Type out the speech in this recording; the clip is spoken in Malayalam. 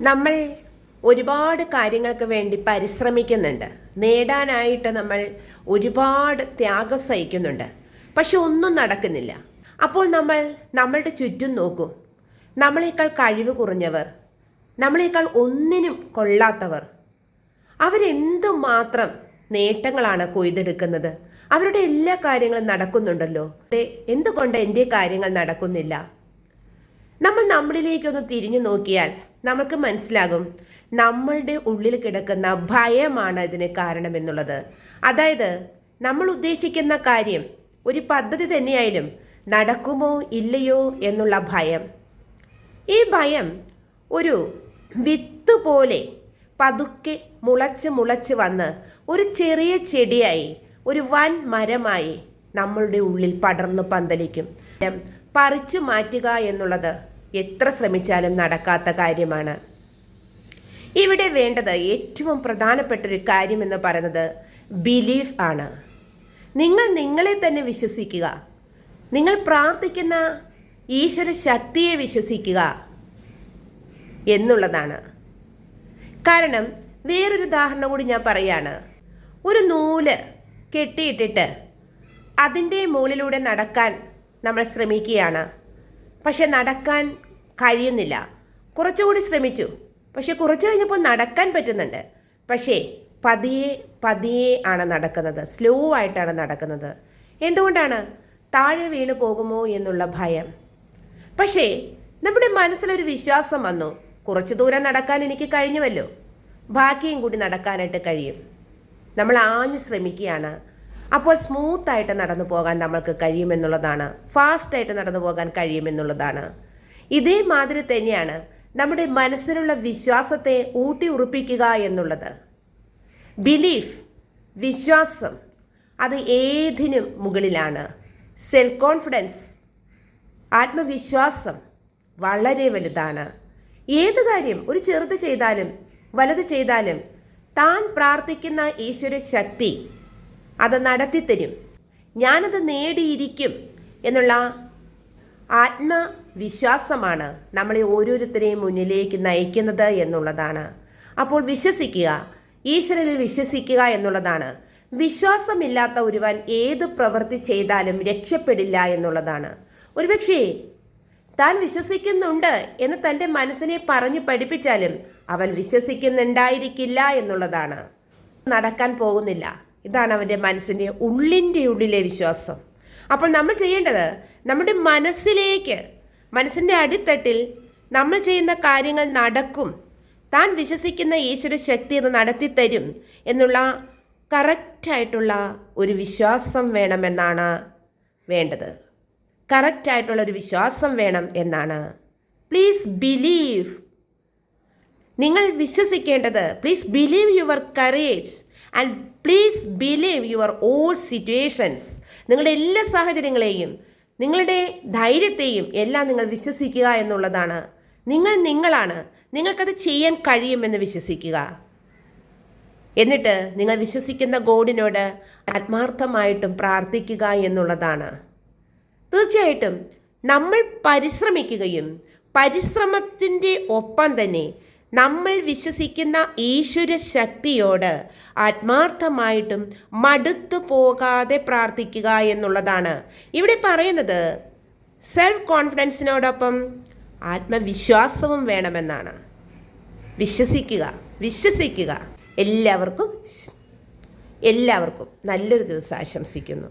നമ്മൾ ഒരുപാട് കാര്യങ്ങൾക്ക് വേണ്ടി പരിശ്രമിക്കുന്നുണ്ട്. നേടാനായിട്ട് നമ്മൾ ഒരുപാട് ത്യാഗം സഹിക്കുന്നുണ്ട്. പക്ഷെ ഒന്നും നടക്കുന്നില്ല. അപ്പോൾ നമ്മൾ നമ്മളുടെ ചുറ്റും നോക്കും. നമ്മളേക്കാൾ കഴിവ് കുറഞ്ഞവർ നമ്മളേക്കാൾ ഒന്നിനും കൊള്ളാത്തവർ അവരെന്തുമാത്രം നേട്ടങ്ങളാണ് കൊയ്തെടുക്കുന്നത്? അവരുടെ എല്ലാ കാര്യങ്ങളും നടക്കുന്നുണ്ടല്ലോ. എന്തുകൊണ്ട് എന്റെ കാര്യങ്ങൾ നടക്കുന്നില്ല? നമ്മൾ നമ്മളിലേക്കൊന്ന് തിരിഞ്ഞു നോക്കിയാൽ നമുക്ക് മനസ്സിലാകും. നമ്മളുടെ ഉള്ളിൽ കിടക്കുന്ന ഭയമാണ് ഇതിന് കാരണമെന്നുള്ളത് അതായത് നമ്മൾ ഉദ്ദേശിക്കുന്ന കാര്യം ഒരു പദ്ധതി തന്നെയായാലും നടക്കുമോ ഇല്ലയോ എന്നുള്ള ഭയം. ഈ ഭയം ഒരു വിത്ത് പോലെ പതുക്കെ മുളച്ച് മുളച്ച് വന്ന് ഒരു ചെറിയ ചെടിയായി ഒരു വൻ മരമായി നമ്മളുടെ ഉള്ളിൽ പടർന്നു പന്തലിക്കും. പറിച്ചു മാറ്റുക എന്നുള്ളത് എത്ര ശ്രമിച്ചാലും നടക്കാത്ത കാര്യമാണ്. ഇവിടെ വേണ്ടത് ഏറ്റവും പ്രധാനപ്പെട്ട ഒരു കാര്യം എന്ന് പറയുന്നത് ബിലീഫ് ആണ്. നിങ്ങൾ നിങ്ങളെ തന്നെ വിശ്വസിക്കുക. നിങ്ങൾ പ്രാർത്ഥിക്കുന്ന ഈശ്വര ശക്തിയെ വിശ്വസിക്കുക എന്നുള്ളതാണ്. കാരണം വേറൊരു ഉദാഹരണം കൂടി ഞാൻ പറയാണ്. ഒരു നൂൽ കെട്ടിയിട്ടിട്ട് അതിന്റെ മുകളിലൂടെ നടക്കാൻ നമ്മൾ ശ്രമിക്കുകയാണ്. പക്ഷെ നടക്കാൻ കഴിയുന്നില്ല. കുറച്ചുകൂടി ശ്രമിച്ചു. പക്ഷെ കുറച്ച് കഴിഞ്ഞപ്പോൾ നടക്കാൻ പറ്റുന്നുണ്ട്. പക്ഷേ പതിയെ പതിയെ ആണ് നടക്കുന്നത്. സ്ലോ ആയിട്ടാണ് നടക്കുന്നത്. എന്തുകൊണ്ടാണ്? താഴെ വീണു പോകുമോ എന്നുള്ള ഭയം. പക്ഷേ നമ്മുടെ മനസ്സിലൊരു വിശ്വാസം വന്നു. കുറച്ച് ദൂരം നടക്കാൻ എനിക്ക് കഴിഞ്ഞുവല്ലോ. ബാക്കിയും കൂടി നടക്കാനായിട്ട് കഴിയും. നമ്മൾ ആഞ്ഞു ശ്രമിക്കുകയാണ്. അപ്പോൾ സ്മൂത്തായിട്ട് നടന്നു പോകാൻ നമ്മൾക്ക് കഴിയുമെന്നുള്ളതാണ്. ഫാസ്റ്റായിട്ട് നടന്നു പോകാൻ കഴിയുമെന്നുള്ളതാണ്. ഇതേ മാതിരി തന്നെയാണ് നമ്മുടെ മനസ്സിലുള്ള വിശ്വാസത്തെ ഊട്ടി ഉറപ്പിക്കുക എന്നുള്ളത്. ബിലീഫ് വിശ്വാസം അത് ഏതിനും മുകളിലാണ്. സെൽഫ് കോൺഫിഡൻസ് ആത്മവിശ്വാസം വളരെ വലുതാണ്. ഏത് കാര്യം ഒരു ചെറുത് ചെയ്താലും വലുത് ചെയ്താലും താൻ പ്രാർത്ഥിക്കുന്ന ഈശ്വര ശക്തി അത് നടത്തിത്തരും. ഞാനത് നേടിയിരിക്കും എന്നുള്ള ആത്മവിശ്വാസമാണ് നമ്മളെ ഓരോരുത്തരെയും മുന്നിലേക്ക് നയിക്കുന്നത് എന്നുള്ളതാണ്. അപ്പോൾ വിശ്വസിക്കുക ഈശ്വരനിൽ വിശ്വസിക്കുക എന്നുള്ളതാണ്. വിശ്വാസമില്ലാത്ത ഒരുവൻ ഏത് പ്രവൃത്തി ചെയ്താലും രക്ഷപ്പെടില്ല എന്നുള്ളതാണ്. ഒരുപക്ഷേ താൻ വിശ്വസിക്കുന്നുണ്ട് എന്ന് തന്റെ മനസ്സിനെ പറഞ്ഞു പഠിപ്പിച്ചാലും അവൻ വിശ്വസിക്കുന്നുണ്ടായിരിക്കില്ല എന്നുള്ളതാണ്. നടക്കാൻ പോകുന്നില്ല. ഇതാണ് അവന്റെ മനസ്സിന്റെ ഉള്ളിന്റെ ഉള്ളിലെ വിശ്വാസം. അപ്പോൾ നമ്മൾ ചെയ്യേണ്ടത് നമ്മുടെ മനസ്സിലേക്ക് മനസ്സിന്റെ അടിത്തട്ടിൽ നമ്മൾ ചെയ്യുന്ന കാര്യങ്ങൾ നടക്കും. താൻ വിശ്വസിക്കുന്ന ഈശ്വര ശക്തി അത് നടത്തിത്തരും എന്നുള്ള കറക്റ്റായിട്ടുള്ള ഒരു വിശ്വാസം വേണമെന്നാണ് വേണ്ടത്. കറക്റ്റായിട്ടുള്ള ഒരു വിശ്വാസം വേണം എന്നാണ്. പ്ലീസ് ബിലീവ് നിങ്ങൾ വിശ്വസിക്കേണ്ടത് please believe your courage and please believe your all situations നിങ്ങളുടെ എല്ലാ സാഹചര്യങ്ങളെയും നിങ്ങളുടെ ധൈര്യത്തെയും എല്ലാം നിങ്ങൾ വിശ്വസിക്കുക എന്നുള്ളതാണ്. നിങ്ങൾ നിങ്ങളാണ്. നിങ്ങൾക്കത് ചെയ്യാൻ കഴിയുമെന്ന് വിശ്വസിക്കുക. എന്നിട്ട് നിങ്ങൾ വിശ്വസിക്കുന്ന ഗോഡിനോട് ആത്മാർത്ഥമായിട്ടും പ്രാർത്ഥിക്കുക എന്നുള്ളതാണ്. തീർച്ചയായിട്ടും നമ്മൾ പരിശ്രമിക്കുകയും പരിശ്രമത്തിന്റെ ഒപ്പം തന്നെ നമ്മൾ വിശ്വസിക്കുന്ന ഈശ്വര ശക്തിയോട് ആത്മാർത്ഥമായിട്ടും മടുത്തു പോകാതെ പ്രാർത്ഥിക്കുക എന്നുള്ളതാണ്. ഇവിടെ പറയുന്നത് സെൽഫ് കോൺഫിഡൻസിനോടൊപ്പം ആത്മവിശ്വാസവും വേണമെന്നാണ്. വിശ്വസിക്കുക വിശ്വസിക്കുക. എല്ലാവർക്കും എല്ലാവർക്കും നല്ലൊരു ദിവസം ആശംസിക്കുന്നു.